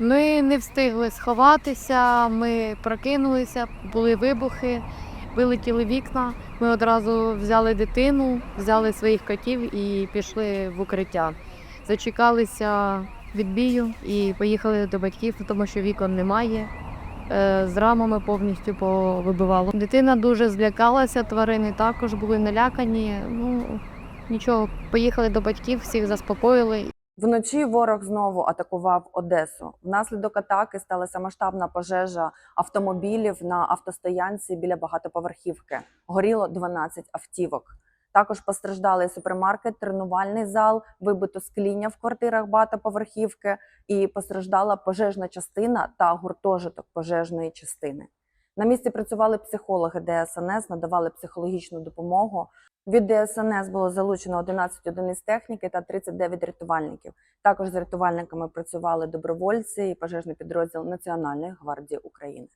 Ми не встигли сховатися, ми прокинулися, були вибухи, вилетіли вікна. Ми одразу взяли дитину, взяли своїх котів і пішли в укриття. Зачекалися відбію і поїхали до батьків, тому що вікон немає. Е, З рамами повністю повибивало. Дитина дуже злякалася, тварини також були налякані. Ну нічого, поїхали до батьків, всіх заспокоїли. Вночі ворог знову атакував Одесу. Внаслідок атаки сталася масштабна пожежа автомобілів на автостоянці біля багатоповерхівки. Горіло 12 автівок. Також постраждали супермаркет, тренувальний зал, вибито скління в квартирах багатоповерхівки і постраждала пожежна частина та гуртожиток пожежної частини. На місці працювали психологи ДСНС, надавали психологічну допомогу. Від ДСНС було залучено 11 одиниць техніки та 39 рятувальників. Також з рятувальниками працювали добровольці і пожежний підрозділ Національної гвардії України.